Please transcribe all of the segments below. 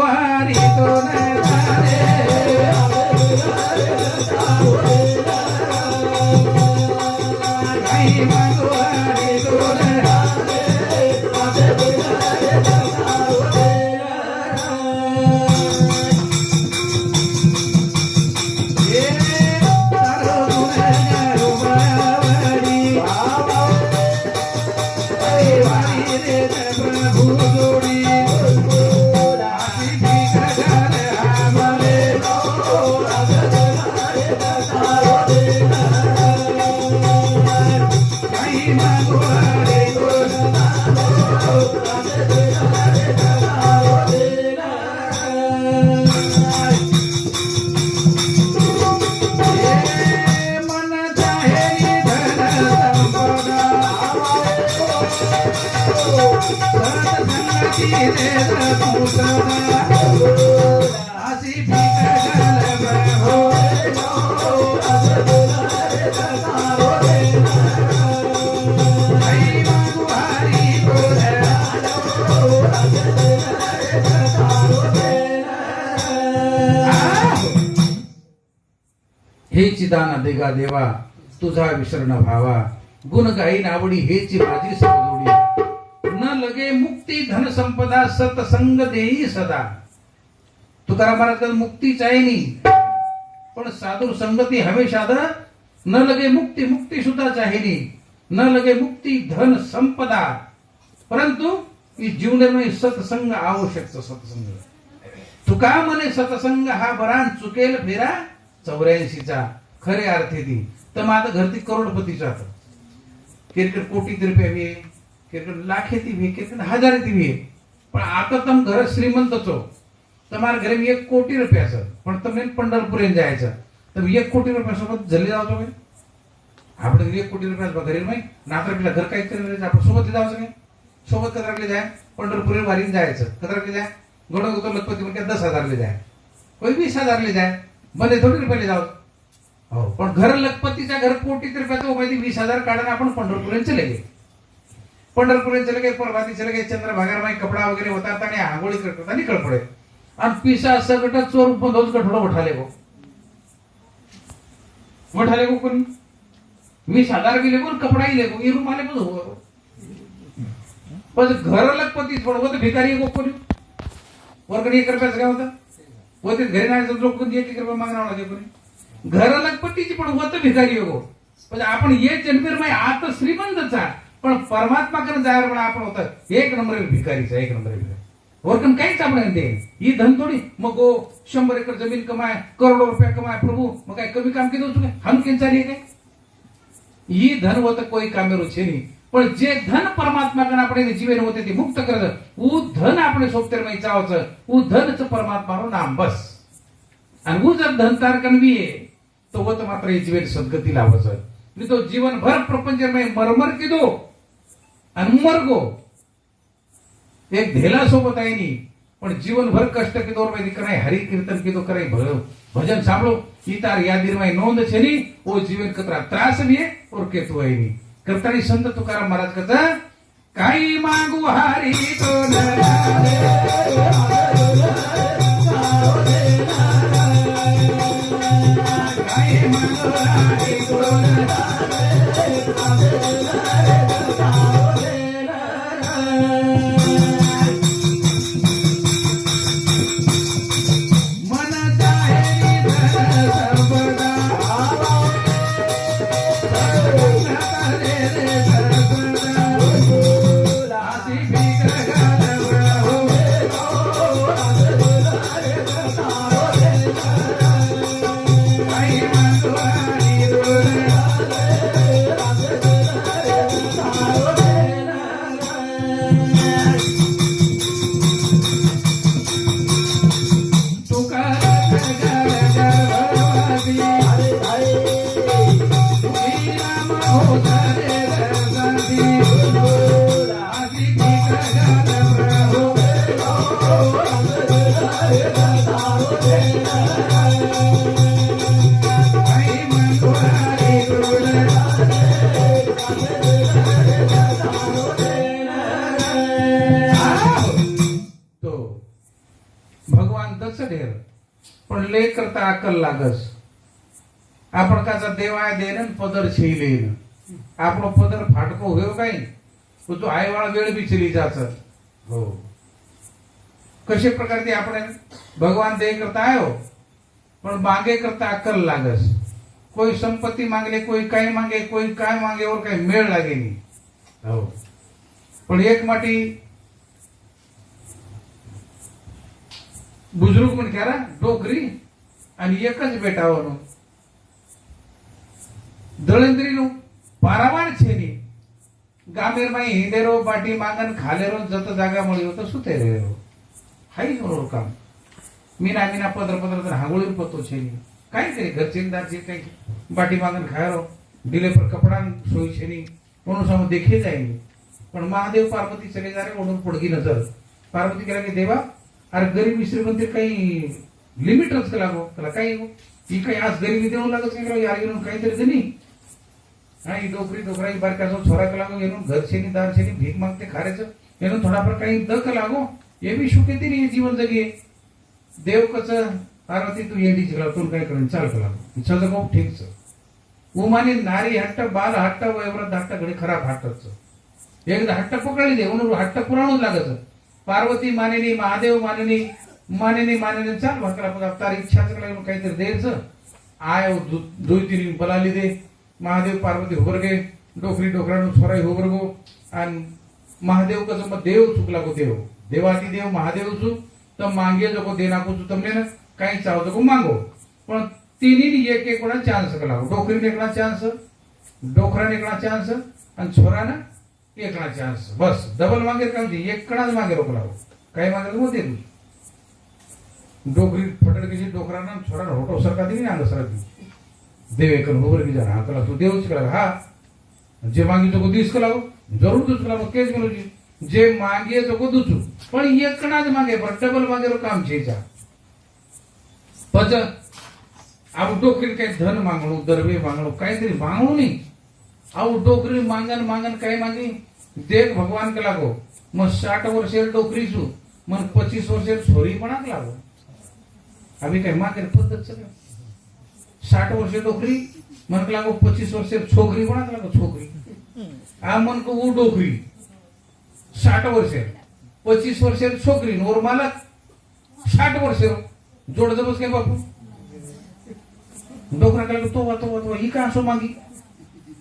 वारी तो काही हे चिदान देगा देवा तुझा विसरण भावा गुण गाईन आवडी हेची माझी मुक्ती धनसंपदा सतसंग देई सदा. तुकाराम महाराज मुक्तीच आहे नी पण साधू संगती हमेशा न लगे मुक्ती मुक्ती सुद्धा नी न लगे मुक्ती धन संपदा. परंतु ಈ जीवनामध्ये सत्संग आवश्यक सत्संग. तुका म्हणे सत्संग हा बरान चुकेल फेरा चौऱ्याऐंशीचा. खरे अर्थे ती. तर माझं घरती करोडपतीचा. क्रिकेट कोटी रुपये लाखे લાખે થી के કેટલું હજારે થી વીએ પણ આ તો તમે ઘરે શ્રીમંત છો घरी एक कोटी रुपयाचं. पण છે પણ તમે પંઢરપુર જાય છે તમે એક झाले રૂપિયા સોબત જલ્દી જાવ છો કે આપણે એક કોટી રૂપિયા ઘરે નહીં નાતર પેલા ઘર કાहीच सोबत લીધા આવશે सोबत कदराकडे जाय. पंढरपूर वारीन जायचं. कदराकडे जाय. गोडा लखपती म्हणजे दस हजारले जाय. कोई वीस हजारले जाय. भले थोडी रुपयाला जाऊ हो पण घर लखपतीच्या घर कोटी रुपयाचं उभे वीस हजार काढायला आपण पंढरपूर चले. गेले पंढरपूर चले गए परभाती चले गए चंद्रभागारमाई कपडा वगैरे होतात आणि आंघोळी करतात आणि निकळ पडे आणि पिसा सगट चोर बंदोज गठोडा उठाले गो उठाले गो कोण? मी साधार गेले कोण कपडा इले गो इरून माले पण हो पण घर लखपती पण होतं भिकारी गो कोणी? वर्गणी एक रुपयाचं काय होतं? होते घरी नाही लोक कोणी एक एक रुपया मागणार होते कोणी? घर लखपतीची पण होतं भिकारी गो म्हणजे आपण ये जन्मीर माही आता श्रीमंतचा पण परमात्माकडे जायला पण आपण होतं. एक नंबर भिकारीचा एक नंबर भिकारी. वरकन काहीच आपण ते. ही धन थोडी. मग गो शंभर एकर जमीन कमाय करोडो रुपया कमाय प्रभू. मग काय कमी काम केलं होतं हम केन चाली काय? ही धन होत कोई कामे रोचे नाही पण जे धन परमात्माकडे आपण जीवन होते ते मुक्त करत. उ धन आपण सोपते माहिती चावचं. उ धनच परमात्मा नाम बस. आणि ऊ जर धन धनतार कनवी तो होत मात्र हे जीवन सद्गती लावायचं. मी तो जीवनभर प्रपंच मरमर केलो अनमर्गो एक ढेला सोबत आहे नी पण जीवनभर कष्ट की दौर माहिती कराय हरी कीर्तन की दो करे भजन सांभळो ही तार यादीर में नोंद छे नी ओ जीवन कतरा त्रास भी है और केतु आहे नी. करतानी संत तुकाराम महाराज कथा काही मागू हरी तो काही मागू पण लय करता अक्कल लागस. आपण त्याचा देवाय देन पदर छेले आपलं पदर फाटको होयो काही तो आईवाळ वेळ बिचरी जात. हो. कशा प्रकारची आपण भगवान दे करता आयो पण मागे करता अक्कल लागस. कोई संपत्ती मागले कोई काय मागे कोई काय मागे और काही मेळ लागे नाही हो. पण एक माटी बुजुर्ग म्हणक्याला डोकरी आणि एकच बेटावर दळंद्रीनु पारावार छेनी गामेर माई हिंडेरो बाटी मांगन खालेरो जत जागा मळी होतं सुतेरे हो. हाई बरोबर काम. मीना मीना पदर पदर तर हांगोळीर पतो छेनी. काय तरी जे काही बाटी मागण खायरो दिले पर कपडा सोयी छेनी. म्हणून समोर देखील जाईल पण महादेव पार्वती सगळे जाणे ओढून पुढगी नजर. पार्वती केला की देवा अरे गरीब इस्त्री म्हणते काही लिमिटच लागो. त्याला काही ही काही आज गरीबी देऊन लागत नाही यार येऊन काहीतरी जणी नाही डोकरी डोकरा बारक्याचा छोराक लागो येऊन घरशेनी दारशेनी भीक मागते खारेचं येऊन थोडाफार काही दक लागो. हे बी शुके नाही जीवन जगे देव कसं? पार्वती तू येडी जिला तू काय करेन? चालतो लागो चल गो ठीकच उमाने नारी हट्ट बाल हट्ट वैव्रत हट्ट घडी खराब हट्टच एकदा हट्ट पकडली देऊन हट्ट पुराणून लागत. पार्वती मानेनी महादेव मानेनी मानेनी मानेनी चाल भक्कला तार इच्छा काहीतरी द्यायचं आय दोन बलाली दे महादेव पार्वती होबर होबरगे डोकरी छोराई होबर गो आणि महादेव कसं मग देव चुकला को देव देवाती देव महादेव चुक तर मागे जको देनाको चु तमने ना काही चाव जको मागो पण तिन्ही एक एकडा चान्स कला डोकरी नेकडा चान्स डोकरा नेकडा चान्स आणि छोरा छोरानं एकणाचे अंश बस. डबल मागेर काय एकणाच मागे रोखला हो. काही मागे होते तू डोगरी फटडकीची डोकरांना छोरा होटो सरका दिली ना सरकार ती. देव एकन होबर की जरा हाताला तू देवच करा हा. हो. जे मागे तो दिस कला जरूर दुस कला. केस म्हणूची जे मागे तो दुचू पण एकणाच मागे पण डबल मागे काम चेचा पच आपण डोकरी काही धन मागणू दरवे मागणू काहीतरी मागणू नाही. अहो डोकरी मांगन मांगन काय मांगी देख भगवान के लागो. मग साठ वर्षे डोकरी छू. मग पच्चीस वर्षे छोरी पणा लागो. अभी काय मागेर पद्धत सगळं? साठ वर्ष डोकरी म्हणक लागो पच्चीस वर्षे छोकरी पणा लागो छोकरी. आ म्हणक ऊ डोकरी. साठ वर्षे. पच्चीस वर्षे छोकरी नोर मालक. साठ वर्ष. जोड जमस काय बापू? डोकरा लागलो तो वा तो वा तो ही का असो मागी?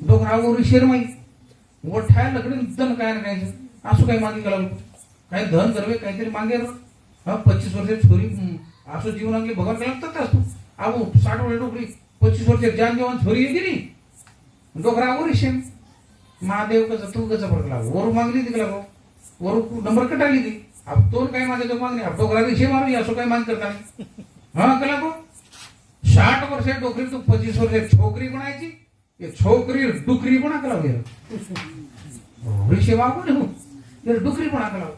डोकरा आवरी शेर माही मोठ्या लकडे धन काय ना काय? असं काही मागे गेला काही धन करवे काहीतरी मागे हा पच्चीस वर्षे छोरी असं जीवन आणले भगवान काय लागतात असतो आहो साठ वर्ष डोकरी पच्चीस वर्ष जान जेवण छोरी येते की नाही? डोकरा शेम महादेव कसं तू कसं फरक लागो वरू मागली ती भाऊ वरू नंबर कटाली ती? अब तो काही मागे तो मागणी? अब डोकरा विषय मारू असं काय मान करता नाही? हा कला भाऊ साठ वर्ष डोकरी तू पच्चीस वर्ष छोकरी बनायची? ये छोकरी डुकरी पण कला विषय वागू ने હું ये डुकरी पण कला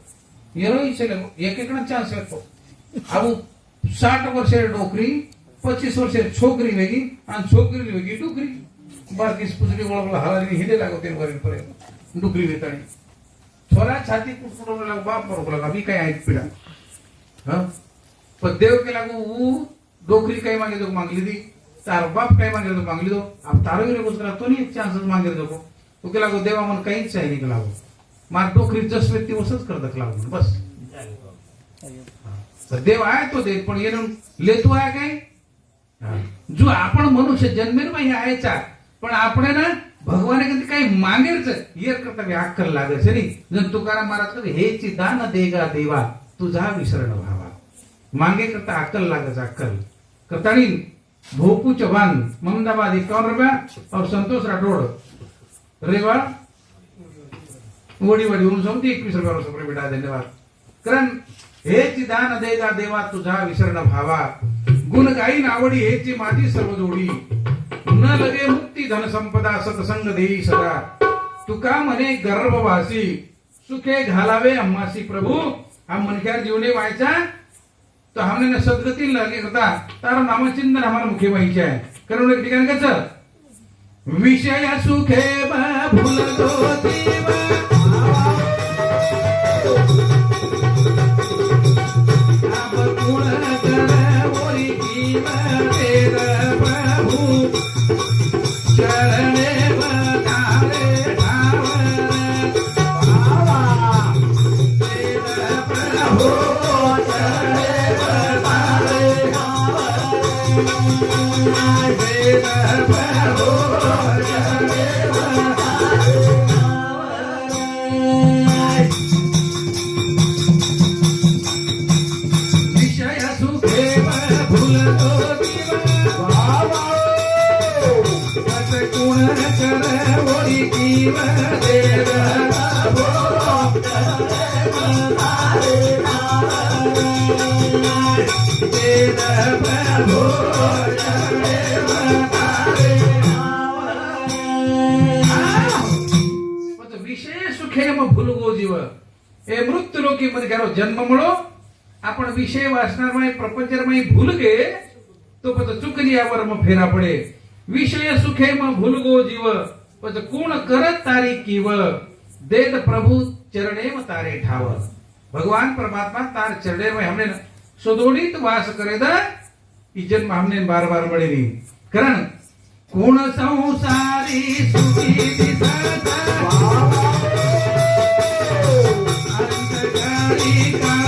येरो इच्छे एक एक चान्स येतो अब साठ वर्षे डोकरी पच्चीस वर्षे छोकरी वेगळी आणि छोकरी वेगळी डुकरी. बारकीस पुजरी ओळखला हलारी हिंडे लागवते वरीपर्यंत डुकरी वेताणी छोरा छाती कुटकुटवलं बाप बरोबर लागला. मी काही ऐक पिढा. हा? पण देव के लागू डोकरी काही मागे तो मागली ती. तार बाप काही मागे तो? मागली तो? अब तारो गेले कुछ करा तो नहीं एक चान्स मागे तो तो के देवा काहीच आहे नाही लागू मार व्यक्ती वसच करत लागू बस। तर देव आहे तो दे पण येणं लेतो आहे काय जो आपण मनुष्य जन्मेर हे आहेचा पण आपण ना भगवान कधी काही मागेच ये करता बी अक्कल लागेल नाही? तुकाराम महाराज कधी हेची दान देगा देवा तुझा विसरण व्हावा मागे करता अक्कल लागेच अक्कल करतानी भोपू चव्हाण ममदाबाद एकावन्न रुपया और संतोष राठोड रेवा वडी वडी म्हणून समती एकवीस रुपया रुपये बेटा धन्यवाद। कारण हेची दान देगा देवा तुझा विसरण भावा। गुण गाईन आवडी हेची माझी सर्व जोडी। न लगे मुक्ती धन संपदा सतसंग देई सदा। तुका म्हणे गर्भवासी सुखे घालावे अम्मासी प्रभू। हा मनख्या जीवने व्हायचा तो हमने सदगती लगे होता तारा नामचिंतन हमारा मुख्य व्हायचे आहे कारण एक ठिकाणी कसं विषय सुखे भूल दो चरणे वेद प्रभु એ મૃત્યુલોકી બધી ક્યારો જન્મ મળો આપણે વિષય વાસનામાં પ્રપંચમાં ભૂલ ગયે તો પછી ચૂકરી આવરમાં ફેરા પડે વિષય સુખેમાં ભૂલગો જીવ પછી કુણ કરત તારી કીવ દેત પ્રભુ ચરણેમ તારે ઠાવ ભગવાન પરમાત્મા તાર ચરણે હમને સુદોડિત વાસ કરે દ ઈ જન્મ હમને બાર બાર મળેલી કરણ કુણ સંસારી સુખી દિશા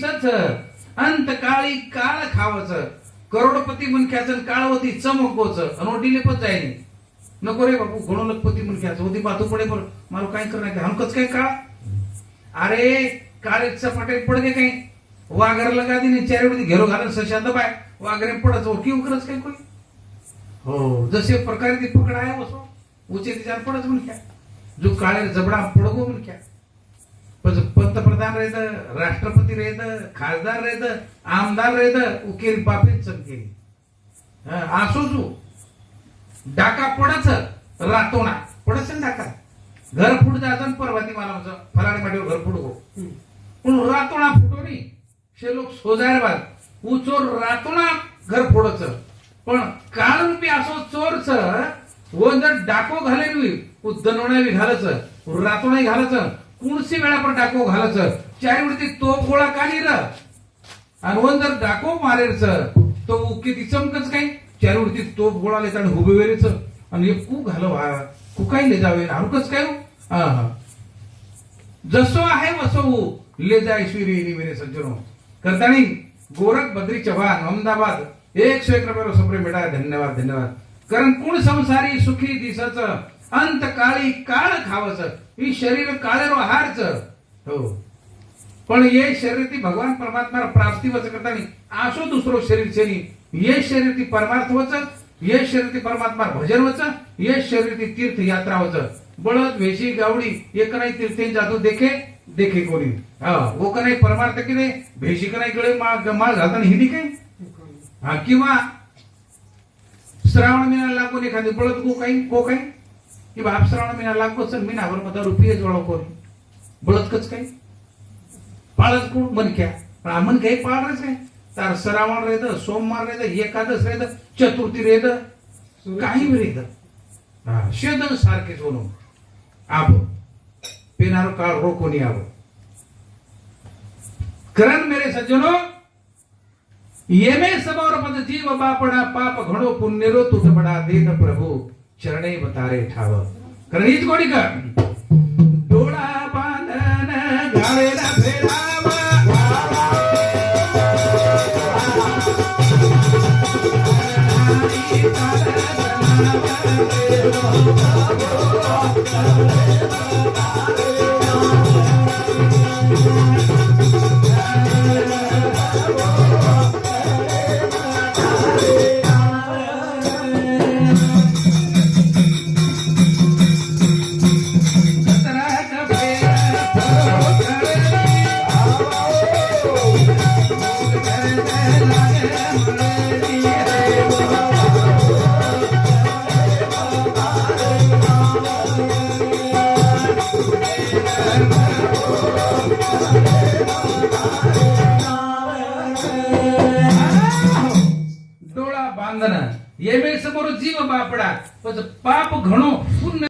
सुखी अंत काळी काळ खावच करोडपती मनख्याचं काळवती चमकोच. अनोडीले पण जाईल नको रे बापू घणो लखपती होती माथू पुढे बरं. मला काय करणार का हमकच काय काळ? अरे काळे चपाटे पडगे काही. वाघर लगा दिने चेहऱ्यावरती घेरो घालून सशांत बाय. वाघरे पडच हो की उकरच काय कोणी? हो जसे प्रकारे ती पकड आहे वसो उचे तिच्यावर पडच म्हणख्या जो काळे जबडा पडगो म्हणख्या पंतप्रधान पंतप्रधान राहत राष्ट्रपती राहत खासदार राहत आमदार राहत उकेल केली असो जो डाका पडच रातोना. पडच डाका? घर फुट जातं परवाती मला म्हणतं फलाणी माटीवर घर फुट हो पण रातोना फुटो नी शे लोक सोजायर बाद उचोर रातोना घर फोडच पण काळ रूपी असो चोरच व जर डाको घालेन दनवण्या बी घालच घालच कुणसी वेळा पण डाको घालच चार वेळी ती तोप गोळा का र? आणि वन जर डाको मारेरच तो उके ती चमकच काय? चार वेळी तोप गोळा लेता आणि हुबे वेरेच आणि एक कू घालव हा कुकाई ले जावे हरकच काय हो? हा हा. जसो आहे वसो हो. ले जाय श्री मेरे सज्जनो. करतानी गोरख बद्री चव्हाण अहमदाबाद. एक एक रुपये सप्रे भेटा धन्यवाद धन्यवाद. कारण कोण संसारी सुखी दिसच अंत काळी काळ खावच ही शरीर काळेर हारच हो. पण ये शरीर ती भगवान परमात्मा प्राप्ती वच करतानी आसो दुसरो शरीर छे ये शरीर ती परमार्थ वच ये शरीर ती परमात्मा भजन वच ये शरीर ती तीर्थ यात्रा वच बळद वेशी गावडी एक नाही तीर्थेन जातो देखे देखे कोणी? हा वो का नाही परमार्थ की नाही भेशी का नाही गळे माळ घालताना हिंदी काय हा किंवा श्रावण महिना लागून एखादी बळद गो काही गो काही? की बाप श्रावण महिना लागो सण महिनाभर मग रुपये जोडो कोण बळद कच काही पाळच कोण? मनक्या. पण आमन काही पाळच आहे तार श्रावण रेद सोमवार रेद एकादश रेद चतुर्थी रेद काही बी रेद. हा शेदन सारखे सोनो आब. पेनारो काळ रो कोणी आब करण मेरे सज्जनो येमे समोर पद जीव बापडा पाप घडो पुण्यरो तुझ बडा देत प्रभू. चरणे बतारे ठाव कारण हीच गोडी का डोळा बांधन फेरावा येमे समोर